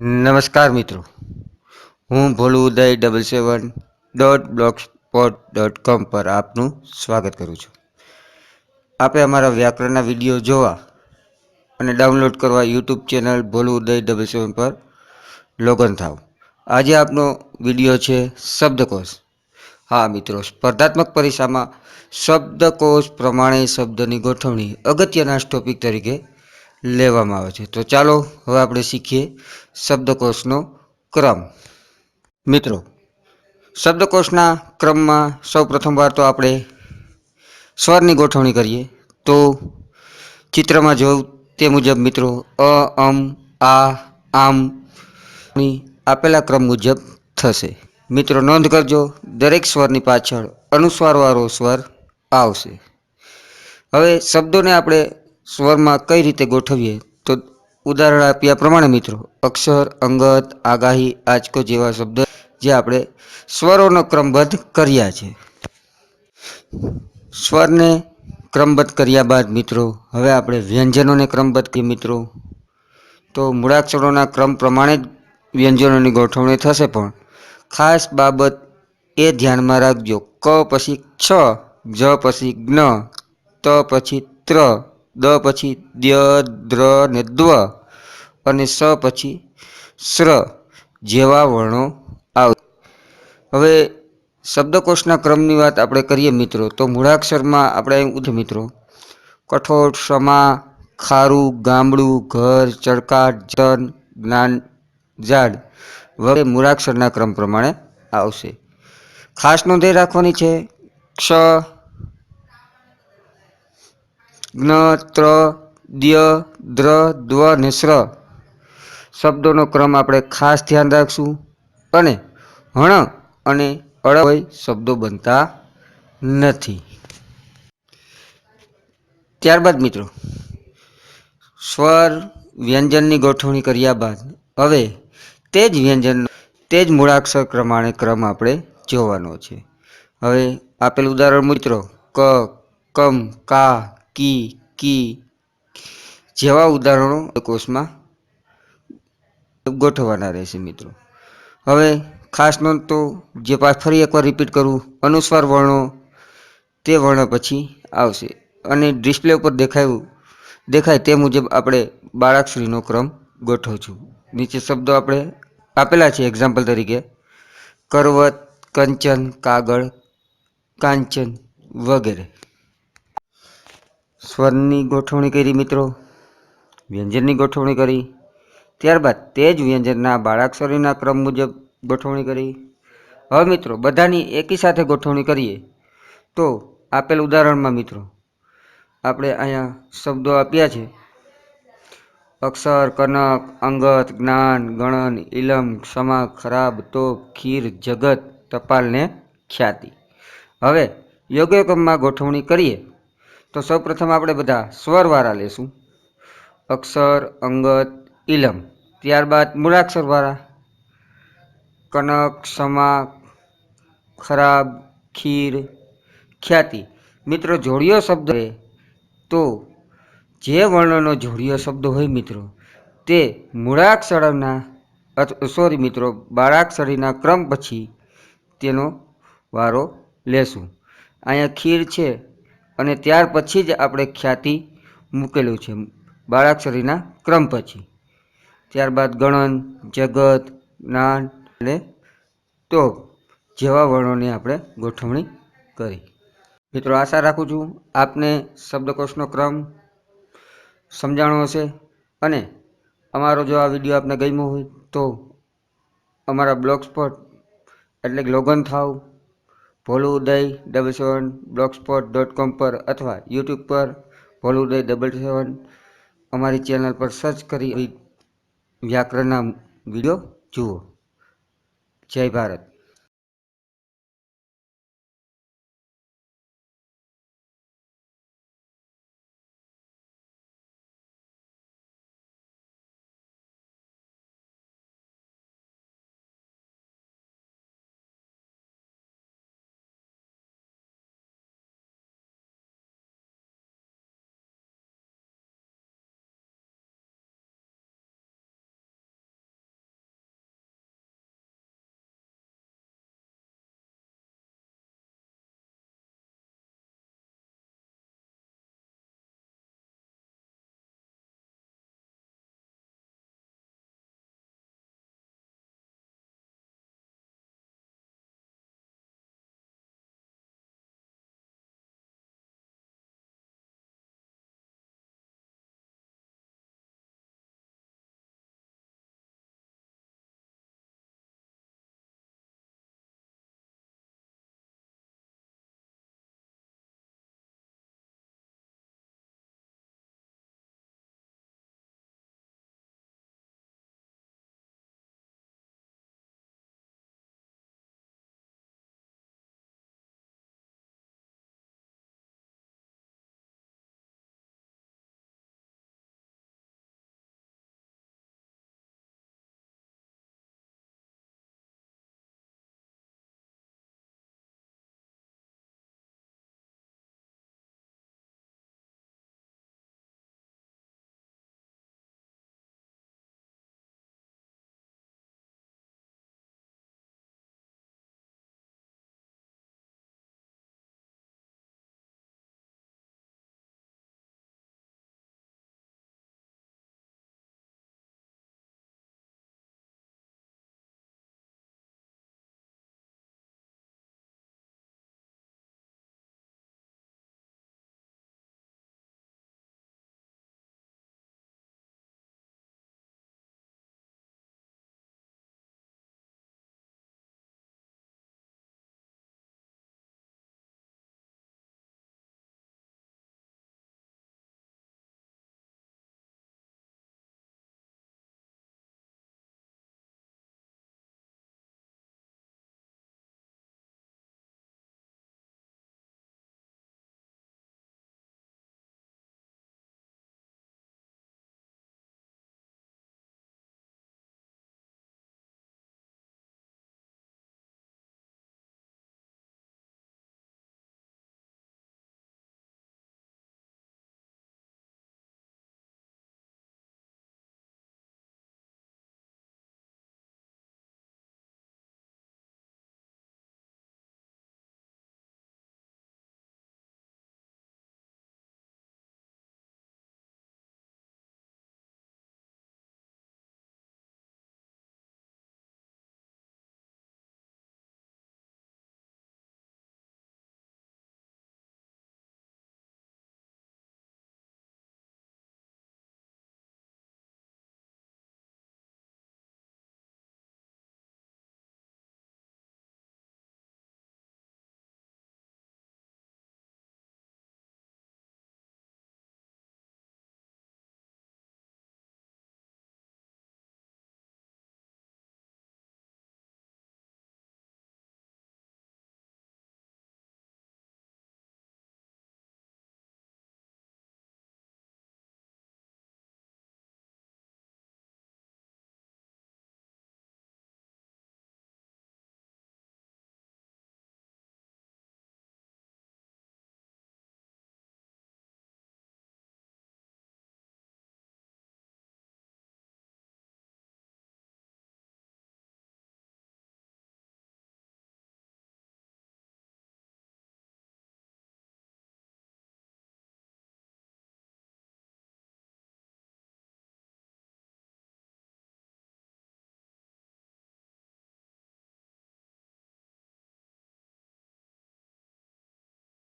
નમસ્કાર મિત્રો. હું Bholu Uday double seven dot blogspot dot com પર આપનું સ્વાગત કરું છું. આપે અમારા વ્યાકરણના વીડિયો જોવા અને ડાઉનલોડ કરવા YouTube channel Bholu Uday double seven પર લોગન થાવ આજે આપનો વીડિયો છે શબ્દકોશ. હા મિત્રો, સ્પર્ધાત્મક પરીક્ષામાં શબ્દકોશ પ્રમાણે શબ્દની ગોઠવણી અગત્યના ટોપિક તરીકે લેવામાં આવે છે. તો ચાલો હવે આપણે શીખીએ શબ્દકોશનો ક્રમ. મિત્રો, શબ્દકોશના ક્રમમાં સૌ પ્રથમવાર તો આપણે સ્વરની ગોઠવણી કરીએ. તો ચિત્રમાં જોયું તે મુજબ મિત્રો, અ, અમ, આ, આમ, ની આપેલા ક્રમ મુજબ થશે. મિત્રો, નોંધ કરજો, દરેક સ્વરની પાછળ અનુસ્વારવાળો સ્વર આવશે. હવે શબ્દોને આપણે સ્વરમાં કઈ રીતે ગોઠવીએ? તો ઉદાહરણ આપ્યા પ્રમાણે મિત્રો, અક્ષર, અંગત, આગાહી, આંચકો જેવા શબ્દ જે આપણે સ્વરોનો ક્રમબદ્ધ કર્યા છે. સ્વરને ક્રમબદ્ધ કર્યા બાદ મિત્રો, હવે આપણે વ્યંજનોને ક્રમબદ્ધ કરીએ મિત્રો. તો મૂળાક્ષરોના ક્રમ પ્રમાણે જ વ્યંજનોની ગોઠવણી થશે પણ ખાસ બાબત એ ધ્યાનમાં રાખજો, ક પછી છ જ પછી જ્ઞ, ત પછી ત્ર. દ પછી દ્ય દ્ર ને દ્વ અને સ પછી શ્ર જેવા વર્ણો આવે. હવે શબ્દકોશના ક્રમની વાત આપણે કરીએ મિત્રો. તો મૂળાક્ષરમાં આપણે અહીં ઉઠ મિત્રો. કઠોળ સમા, ખારું, ગામડું, ઘર ચળકાટ જન, જ્ઞાન, ઝાડ વગેરે મૂળાક્ષરના ક્રમ પ્રમાણે આવશે. ખાસ નોંધ રાખવાની છે, ક્ષ જ્ઞ ત્ર દ્ય દ્ર દ્વ ને શ્ર શબ્દોનો ક્રમ આપણે ખાસ ધ્યાન રાખશું. અને હણ અને અળવય શબ્દો બનતા નથી. ત્યારબાદ મિત્રો, સ્વર વ્યંજનની ગોઠવણી કર્યા બાદ, હવે તે જ વ્યંજન તે જ મૂળાક્ષર પ્રમાણે ક્રમ આપણે જોવાનો છે. હવે આપેલ ઉદાહરણ મિત્રો, ક, કમ, કા કી કી. જેવા ઉદાહરણો કોષમાં ગોઠવવાના રહેશે મિત્રો. હવે ખાસ નોંધ તો જે પાછ ફરી એકવાર રિપીટ કરું, અનુસ્વાર વર્ણો, તે વર્ણ પછી આવશે. અને ડિસ્પ્લે ઉપર દેખાયું, દેખાય તે મુજબ આપણે બાળાક્ષરીનો ક્રમ ગોઠવશું. નીચે શબ્દો આપણે આપેલા છે એક્ઝામ્પલ તરીકે. કરવત, કંચન, કાગળ, કાંચન વગેરે. સ્વરની ગોઠવણી કરી મિત્રો. વ્યંજનની ગોઠવણી કરી. ત્યારબાદ તે જ વ્યંજનના બાળાક્ષરીના ક્રમ મુજબ ગોઠવણી કરી. હવે મિત્રો, બધાની એકી સાથે ગોઠવણી કરીએ. તો, આપેલ ઉદાહરણમાં મિત્રો, આપણે અહીંયા શબ્દો આપ્યા છે. અક્ષર, કનક, અંગત, જ્ઞાન, ગણન ઇલમ ક્ષમા, ખરાબ, તોપ, ખીર, જગત, ટપાલને ખ્યાતિ. હવે યોગ્ય ક્રમમાં ગોઠવણી કરીએ. તો સૌપ્રથમ આપણે બધા સ્વરવાળા લેશું. અક્ષર, અંગત ઇલમ ત્યારબાદ મૂળાક્ષરવાળા. કનક સમા ખરાબ, ખીર, ખ્યાતિ. મિત્રો, જોડિયો શબ્દ તો જે વર્ણનો જોડિયો શબ્દ હોય મિત્રો, તે મૂળાક્ષરના સોરી મિત્રો, બાળાક્ષરીના ક્રમ પછી તેનો વારો લેશું. અહીંયા ખીર છે અને ત્યાર પછી જ આપણે ખ્યાતિ મૂકેલું છે બાળાક્ષરીના ક્રમ પછી. ત્યારબાદ ગણન, જગત, જ્ઞાન અને તો જેવા વર્ણોની આપણે ગોઠવણી કરી. મિત્રો, આશા રાખું છું આપને શબ્દકોશનો ક્રમ સમજાણો હશે અને અમારો જો આ વીડિયો આપને ગમ્યો હોય તો અમારા બ્લોગ સ્પોટ એટલે લોગન થાવ Bholu Uday double seven blogspot dot com પર અથવા યુટ્યુબ પર ભોલું ઉદય ડબલ સેવન અમારી ચેનલ પર સર્ચ કરી વ્યાકરણના વીડિયો જુઓ. જય ભારત.